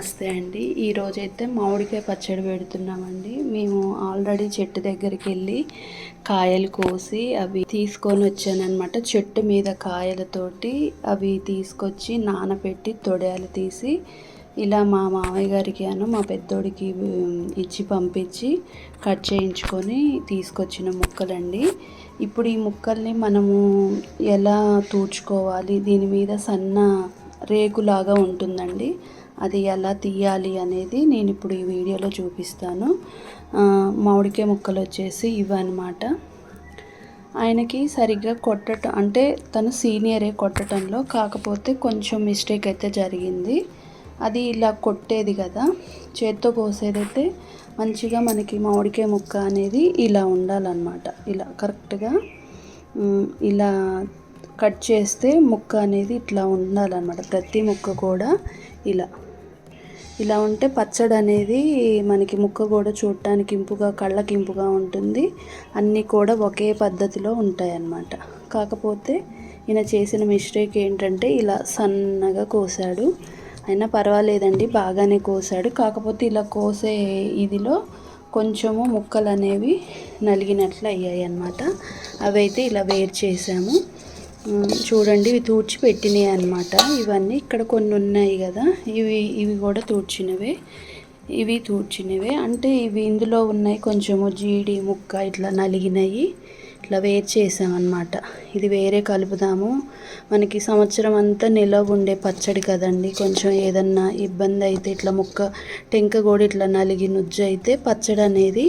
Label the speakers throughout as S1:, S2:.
S1: నమస్తే అండి. ఈరోజైతే మామిడికాయ పచ్చడి పెడుతున్నామండి. మేము ఆల్రెడీ చెట్టు దగ్గరికి వెళ్ళి కాయలు కోసి అవి తీసుకొని వచ్చానమాట చెట్టు మీద కాయలతోటి అవి తీసుకొచ్చి నానబెట్టి తొడయాలు తీసి ఇలా మా మామయ్య గారికి అను మా పెద్దోడికి ఇచ్చి పంపించి కట్ చేయించుకొని తీసుకొచ్చిన ముక్కలండి. ఇప్పుడు ఈ ముక్కల్ని మనము ఎలా తూడ్చుకోవాలి? దీని మీద సన్న రేకులాగా ఉంటుందండి. అది ఎలా తీయాలి అనేది నేను ఇప్పుడు ఈ వీడియోలో చూపిస్తాను. మామిడికాయ ముక్కలు వచ్చేసి ఇవన్నమాట. ఆయనకి సరిగ్గా కొట్టడం అంటే తను సీనియరే కొట్టడంలో కాకపోతే కొంచెం మిస్టేక్ అయితే జరిగింది. అది ఇలా కొట్టేది కదా చేత్తో కోసేదైతే మంచిగా మనకి మామిడికాయ ముక్క అనేది ఇలా ఉండాలన్నమాట. ఇలా కరెక్ట్గా ఇలా కట్ చేస్తే ముక్క అనేది ఇట్లా ఉండాలన్నమాట. ప్రతి ముక్క కూడా ఇలా. ఇలా ఉంటే పచ్చడి అనేది మనకి ముక్క కూడా చూడటానికి ఇంపుగా కళ్ళకి ఇంపుగా ఉంటుంది. అన్నీ కూడా ఒకే పద్ధతిలో ఉంటాయి అన్నమాట కాకపోతే ఈయన చేసిన మిస్టేక్ ఏంటంటే ఇలా సన్నగా కోసాడు. అయినా పర్వాలేదండి బాగానే కోసాడు. కాకపోతే ఇలా కోసే ఇదిలో కొంచెము ముక్కలు అనేవి నలిగినట్లు అయ్యాయి అన్నమాట అవైతే ఇలా వేరు చేసాము చూడండి ఇవి తూడ్చి పెట్టినాయి అనమాట ఇవన్నీ ఇక్కడ కొన్ని ఉన్నాయి కదా. ఇవి ఇవి కూడా తూడ్చినవే. ఇవి తూడ్చినవే. అంటే ఇవి ఇందులో ఉన్నాయి కొంచెము జీడి ముక్క ఇట్లా నలిగినాయి. ఇట్లా వేరు చేసామన్నమాట ఇది వేరే కలుపుదాము. మనకి సంవత్సరం అంతా నిలవ ఉండే పచ్చడి కదండి. కొంచెం ఏదన్నా ఇబ్బంది అయితే ఇట్లా ముక్క టెంక కూడా ఇట్లా నలిగి నుజ్జు అయితే పచ్చడి అనేది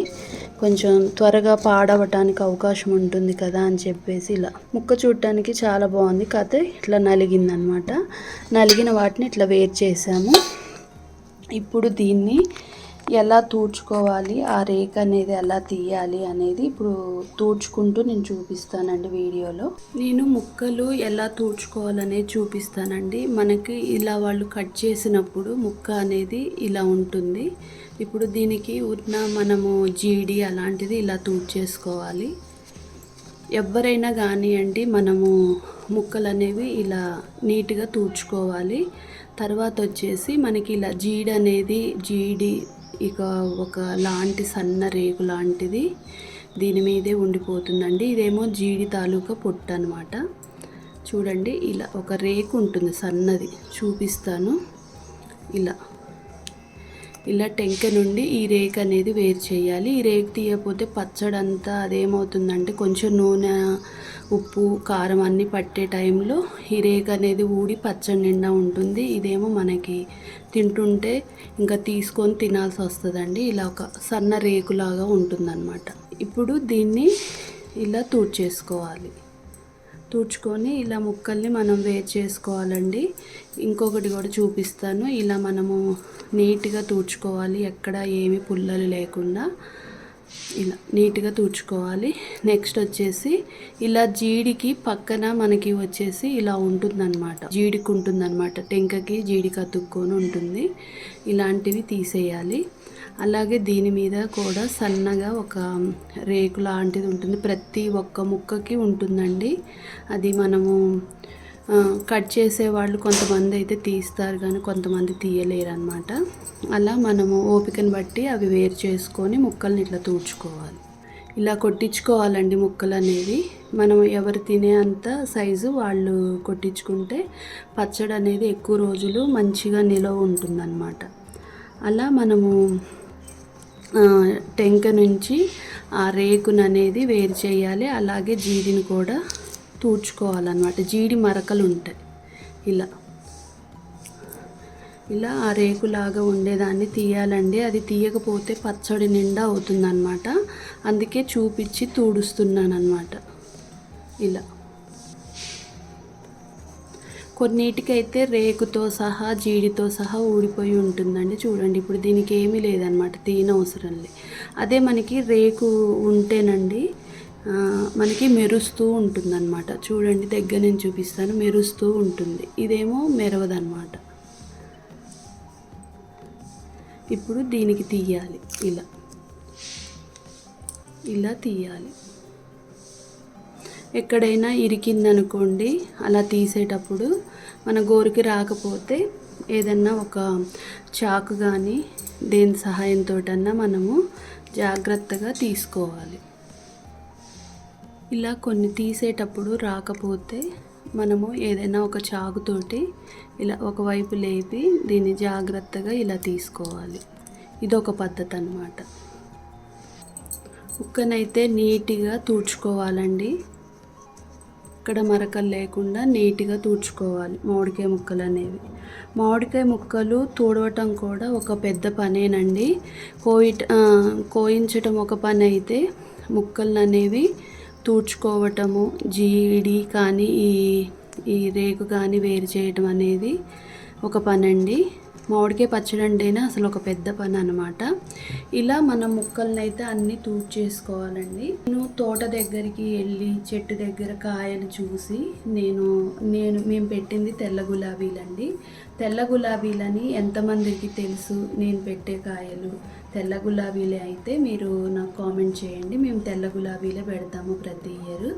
S1: కొంచెం త్వరగా పాడవటానికి అవకాశం ఉంటుంది కదా అని చెప్పేసి ఇలా ముక్క చూడటానికి చాలా బాగుంది. కథ ఇట్లా నలిగిందనమాట. నలిగిన వాటిని ఇట్లా వేరు చేసాము. ఇప్పుడు దీన్ని ఎలా తూడ్చుకోవాలి ఆ రేక్ అనేది ఎలా తీయాలి అనేది ఇప్పుడు తూడ్చుకుంటూ నేను చూపిస్తానండి వీడియోలో. నేను ముక్కలు ఎలా తూడ్చుకోవాలనేది చూపిస్తానండి. మనకి ఇలా వాళ్ళు కట్ చేసినప్పుడు ముక్క అనేది ఇలా ఉంటుంది. ఇప్పుడు దీనికి ఉన్న మనము జీడి అలాంటిది ఇలా తూడ్చేసుకోవాలి. ఎవరైనా కానివ్వండి మనము ముక్కలు అనేవి ఇలా నీట్గా తూడ్చుకోవాలి. తర్వాత వచ్చేసి మనకి ఇలా జీడి అనేది జీడి ఇక ఒక లాంటి సన్న రేకు లాంటిది దీని మీదే ఉండిపోతుందండి. ఇదేమో జీడి తాలూకా పొట్టు అనమాట చూడండి ఇలా ఒక రేకు ఉంటుంది సన్నది. చూపిస్తాను. ఇలా. ఇలా టెంక నుండి ఈ రేక్ అనేది వేరు చేయాలి. ఈ రేక్ తీయకపోతే పచ్చడంతా అదేమవుతుందంటే కొంచెం నూనె ఉప్పు కారం అన్నీ పట్టే టైంలో ఈ రేక్ అనేది ఊడి పచ్చడి నిండా ఉంటుంది. ఇదేమో మనకి తింటుంటే ఇంకా తీసుకొని తినాల్సి వస్తుందండి. ఇలా ఒక సన్న రేకులాగా ఉంటుందన్నమాట. ఇప్పుడు దీన్ని ఇలా తూడ్చేసుకోవాలి. తుడుచుకొని ఇలా ముక్కల్ని మనం వేరు చేసుకోవాలండి. ఇంకొకటి కూడా చూపిస్తాను. ఇలా మనము నీట్గా తుడుచుకోవాలి. ఎక్కడ ఏమి పుల్లలు లేకుండా ఇలా నీట్గా తుడుచుకోవాలి. నెక్స్ట్ వచ్చేసి ఇలా జీడికి పక్కన మనకి వచ్చేసి ఇలా ఉంటుందన్నమాట. జీడికి ఉంటుందన్నమాట టెంకకి జీడికి అతుక్కొని ఉంటుంది. ఇలాంటివి తీసేయాలి. అలాగే దీని మీద కూడా సన్నగా ఒక రేకు లాంటిది ఉంటుంది. ప్రతి ఒక్క ముక్కకి ఉంటుందండి. అది మనము కట్ చేసే వాళ్ళు కొంతమంది అయితే తీస్తారు కానీ కొంతమంది తీయలేరు అనమాట అలా మనము ఓపికను బట్టి అవి వేరు చేసుకొని ముక్కల్ని ఇట్లా తూడ్చుకోవాలి. ఇలా కొట్టించుకోవాలండి ముక్కలు అనేవి. మనం ఎవరు తినే అంత సైజు వాళ్ళు కొట్టించుకుంటే పచ్చడి అనేది ఎక్కువ రోజులు మంచిగా నిలవ ఉంటుందన్నమాట. అలా మనము టెంక నుంచి ఆ రేకును అనేది వేరు చేయాలి. అలాగే జీడిని కూడా తూడ్చుకోవాలన్నమాట. జీడి మరకలు ఉంటాయి. ఇలా. ఇలా ఆ రేకులాగా ఉండేదాన్ని తీయాలండి. అది తీయకపోతే పచ్చడి నిండా అవుతుందన్నమాట. అందుకే చూపించి తూడుస్తున్నాను అనమాట ఇలా. కొన్నిటికైతే రేకుతో సహా జీడితో సహా ఊడిపోయి ఉంటుందండి. చూడండి ఇప్పుడు దీనికి ఏమీ లేదనమాట తీనవసరం లే. అదే మనకి రేకు ఉంటేనండి మనకి మెరుస్తూ ఉంటుందన్నమాట. చూడండి దగ్గర నేను చూపిస్తాను. మెరుస్తూ ఉంటుంది. ఇదేమో మెరవదన్నమాట. ఇప్పుడు దీనికి తీయాలి. ఇలా. ఇలా తీయాలి. ఎక్కడైనా ఇరికిందనుకోండి అలా తీసేటప్పుడు మన గోరికి రాకపోతే ఏదన్నా ఒక చాకు కానీ దేని సహాయంతో మనము జాగ్రత్తగా తీసుకోవాలి. ఇలా కొన్ని తీసేటప్పుడు రాకపోతే మనము ఏదైనా ఒక చాకుతోటి ఇలా ఒకవైపు లేపి దీన్ని జాగ్రత్తగా ఇలా తీసుకోవాలి. ఇదొక పద్ధతి అన్నమాట ఉక్కనైతే నీట్గా తుడుచుకోవాలండి. ఇక్కడ మరకలు లేకుండా నీట్గా తుడుచుకోవాలి మామిడికాయ ముక్కలు అనేవి. మామిడికాయ ముక్కలు తూడవటం కూడా ఒక పెద్ద పనేనండి. కోయిట కోయించటం ఒక పని అయితే ముక్కలు అనేవి తూడ్చుకోవటము జీడి కానీ ఈ ఈ రేకు కానీ వేరు చేయటం అనేది ఒక పని అండి మామిడికాయ పచ్చడి అంటేనే అసలు ఒక పెద్ద పని అనమాట ఇలా మన ముక్కల్ని అయితే అన్నీ చేసుకోవాలండి నేను తోట దగ్గరికి వెళ్ళి చెట్టు దగ్గర కాయలు చూసి నేను నేను మేము పెట్టింది తెల్ల గులాబీలండి. తెల్ల గులాబీలని ఎంతమందికి తెలుసు? నేను పెట్టే కాయలు తెల్ల గులాబీలే అయితే మీరు నాకు కామెంట్ చేయండి. మేము తెల్ల గులాబీలే పెడతాము ప్రతి ఇయర్.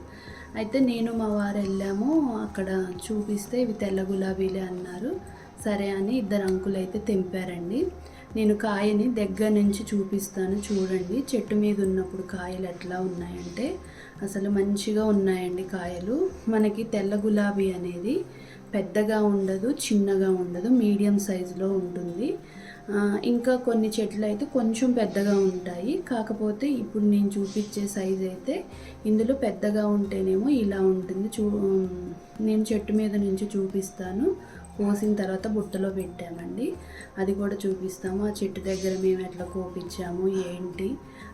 S1: అయితే నేను మా వారు వెళ్ళాము అక్కడ చూపిస్తే ఇవి తెల్ల గులాబీలే అన్నారు. సరే అని ఇద్దరు అంకులు అయితే తెంపారండి. నేను కాయని దగ్గర నుంచి చూపిస్తాను చూడండి. చెట్టు మీద ఉన్నప్పుడు కాయలు ఎట్లా ఉన్నాయంటే అసలు మంచిగా ఉన్నాయండి కాయలు. మనకి తెల్ల గులాబీ అనేది పెద్దగా ఉండదు చిన్నగా ఉండదు మీడియం సైజులో ఉంటుంది. ఇంకా కొన్ని చెట్లు అయితే కొంచెం పెద్దగా ఉంటాయి. కాకపోతే ఇప్పుడు నేను చూపించే సైజ్ అయితే ఇందులో పెద్దగా ఉంటేనేమో ఇలా ఉంటుంది. చూ నేను చెట్టు మీద నుంచి చూపిస్తాను. కోసిన తర్వాత బుట్టలో పెట్టామండి. అది కూడా చూపిస్తాము. ఆ చెట్టు దగ్గర మేము ఎట్లా కోపించాము ఏంటి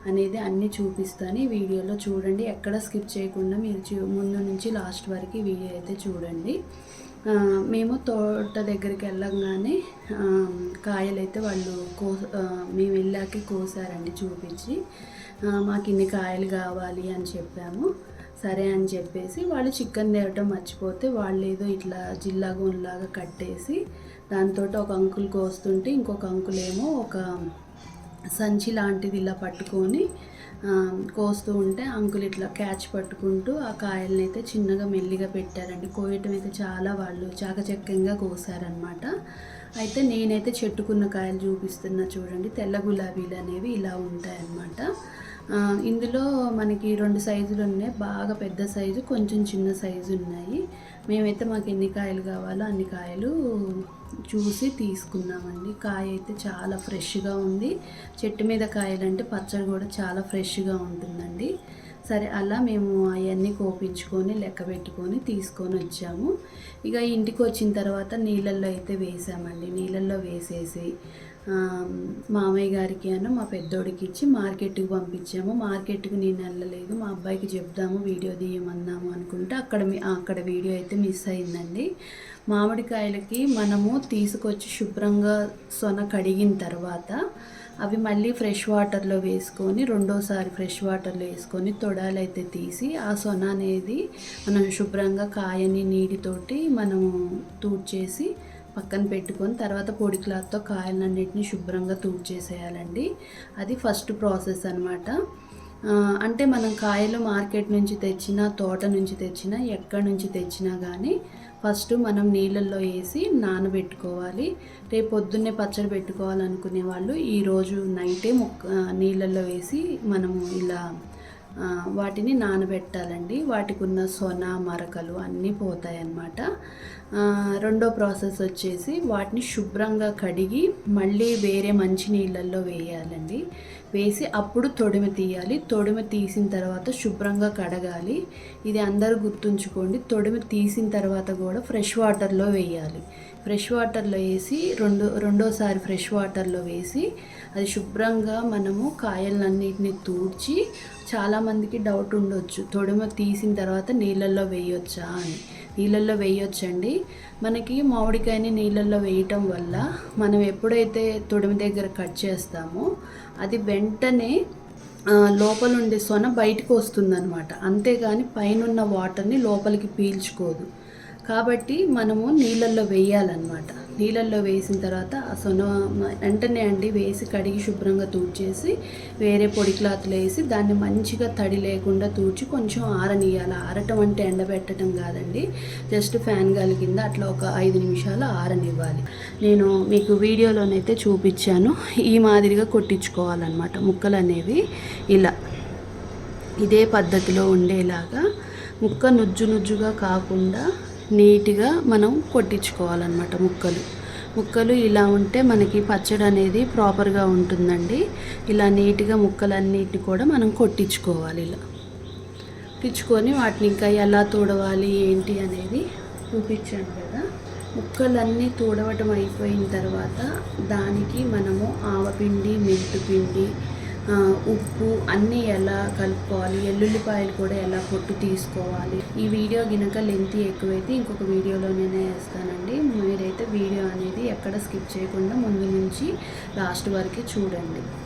S1: అనేది అన్నీ చూపిస్తాను ఈ వీడియోలో. చూడండి ఎక్కడ స్కిప్ చేయకుండా మీరు ముందు నుంచి లాస్ట్ వరకు వీడియో అయితే చూడండి. మేము తోట దగ్గరికి వెళ్ళంగానే కాయలైతే వాళ్ళు కో మేము వెళ్ళాక కోసారండి చూపించి. మాకు ఇన్ని కాయలు కావాలి అని చెప్పాము. సరే అని చెప్పేసి వాళ్ళు చికెన్ తేవటం మర్చిపోతే వాళ్ళు ఏదో ఇట్లా జిల్లా గోన్లాగా కట్టేసి దాంతో ఒక అంకుల్ కోస్తుంటే ఇంకొక అంకుల్ ఏమో ఒక సంచి లాంటిది ఇలా పట్టుకొని కోస్తూ ఉంటే అంకుల్ ఇట్లా క్యాచ్ పట్టుకుంటూ ఆ కాయల్ని అయితే చిన్నగా మెల్లిగా పెట్టారండి. కోయటం అయితే చాలా వాళ్ళు చాకచక్యంగా కోసారనమాట అయితే నేనైతే చెట్టుకున్న కాయలు చూపిస్తున్నా చూడండి తెల్ల గులాబీలు అనేవి ఇలా ఉంటాయన్నమాట. ఇందులో మనకి రెండు సైజులు ఉన్నాయి. బాగా పెద్ద సైజు కొంచెం చిన్న సైజు ఉన్నాయి. మేమైతే మాకు ఎన్ని కాయలు కావాలో అన్ని కాయలు చూసి తీసుకున్నామండి కాయ అయితే చాలా ఫ్రెష్గా ఉంది. చెట్టు మీద కాయలు అంటే పచ్చడి కూడా చాలా ఫ్రెష్గా ఉంటుందండి. సరే అలా మేము అవన్నీ కోపించుకొని లెక్క పెట్టుకొని తీసుకొని వచ్చాము. ఇక ఇంటికి వచ్చిన తర్వాత నీళ్ళల్లో అయితే వేసామండి. నీళ్ళల్లో వేసేసి మామయ్య గారికి అను మా పెద్దోడికి ఇచ్చి మార్కెట్కి పంపించాము. మార్కెట్కి నేను వెళ్ళలేదు. మా అబ్బాయికి చెప్దాము వీడియో తీయమన్నాము అనుకుంటే అక్కడ అక్కడ వీడియో అయితే మిస్ అయిందండి. మామిడికాయలకి మనము తీసుకొచ్చి శుభ్రంగా సొన కడిగిన తర్వాత అవి మళ్ళీ ఫ్రెష్ వాటర్లో వేసుకొని రెండోసారి ఫ్రెష్ వాటర్లో వేసుకొని తొడాలైతే తీసి ఆ సొన అనేది మనం శుభ్రంగా కాయని నీటితోటి మనము తూడ్చేసి పక్కన పెట్టుకొని తర్వాత పొడి క్లాత్తో కాయలన్నింటినీ శుభ్రంగా తూడ్చేసేయాలండి. అది ఫస్ట్ ప్రాసెస్ అనమాట అంటే మనం కాయలు మార్కెట్ నుంచి తెచ్చినా తోట నుంచి తెచ్చినా ఎక్కడి నుంచి తెచ్చినా కానీ ఫస్ట్ మనం నీళ్ళల్లో వేసి నానబెట్టుకోవాలి. రేపు పొద్దున్నే పచ్చడి పెట్టుకోవాలనుకునే వాళ్ళు ఈరోజు నైటే మొక్క నీళ్ళల్లో వేసి మనము ఇలా వాటిని నానబెట్టాలండి. వాటికి ఉన్న సొన మరకలు అన్నీ పోతాయి అన్నమాట రెండో ప్రాసెస్ వచ్చేసి వాటిని శుభ్రంగా కడిగి మళ్ళీ వేరే మంచి నీళ్ళల్లో వేయాలండి. వేసి అప్పుడు తొడిమ తీయాలి. తొడిమ తీసిన తర్వాత శుభ్రంగా కడగాలి. ఇది అందరూ గుర్తుంచుకోండి. తొడిమ తీసిన తర్వాత కూడా ఫ్రెష్ వాటర్లో వేయాలి. ఫ్రెష్ వాటర్లో వేసి రెండు రెండోసారి ఫ్రెష్ వాటర్లో వేసి అది శుభ్రంగా మనము కాయలన్నిటిని తూడ్చి చాలామందికి డౌట్ ఉండొచ్చు. తొడిమ తీసిన తర్వాత నీళ్ళల్లో వేయొచ్చా అని. నీళ్ళల్లో వేయొచ్చండి. మనకి మామిడికాయని నీళ్ళల్లో వేయటం వల్ల మనం ఎప్పుడైతే తొడిమి దగ్గర కట్ చేస్తామో అది వెంటనే లోపల ఉండే సొన బయటకు వస్తుందన్నమాట. అంతేగాని పైన వాటర్ని లోపలికి పీల్చుకోదు. కాబట్టి మనము నీళ్ళల్లో వేయాలన్నమాట. నీళ్ళల్లో వేసిన తర్వాత ఆ సొన వెంటనే అండి వేసి కడిగి శుభ్రంగా తూడ్చేసి వేరే పొడి క్లాత్లో వేసి దాన్ని మంచిగా తడి లేకుండా తూడ్చి కొంచెం ఆరనియాలి. ఆరటం అంటే ఎండబెట్టడం కాదండి. జస్ట్ ఫ్యాన్ గాలి కింద అట్లా ఒక ఐదు నిమిషాలు ఆరనివ్వాలి. నేను మీకు వీడియోలోనైతే చూపించాను. ఈ మాదిరిగా కొట్టించుకోవాలన్నమాట ముక్కలు అనేవి ఇలా. ఇదే పద్ధతిలో ఉండేలాగా ముక్క నుజ్జు నుజ్జుగా కాకుండా నీట్గా మనం కొట్టించుకోవాలన్నమాట ముక్కలు. ముక్కలు ఇలా ఉంటే మనకి పచ్చడి అనేది ప్రాపర్గా ఉంటుందండి. ఇలా నీట్గా ముక్కలన్నిటిని కూడా మనం కొట్టించుకోవాలి ఇలా. కొట్టించుకొని వాటిని ఇంకా ఎలా తోడవాలి ఏంటి అనేది చూపించాను కదా. ముక్కలన్నీ తోడవటం అయిపోయిన తర్వాత దానికి మనము ఆవపిండి మెంతు పిండి ఉప్పు అన్నీ ఎలా కలుపుకోవాలి? ఎల్లుల్లిపాయలు కూడా ఎలా పొట్టు తీసుకోవాలి? ఈ వీడియో గినక లెంత్ ఎక్కువైతే ఇంకొక వీడియోలో నేనే వేస్తానండి మీరైతే వీడియో అనేది ఎక్కడ స్కిప్ చేయకుండా ముందు నుంచి లాస్ట్ వరకు చూడండి.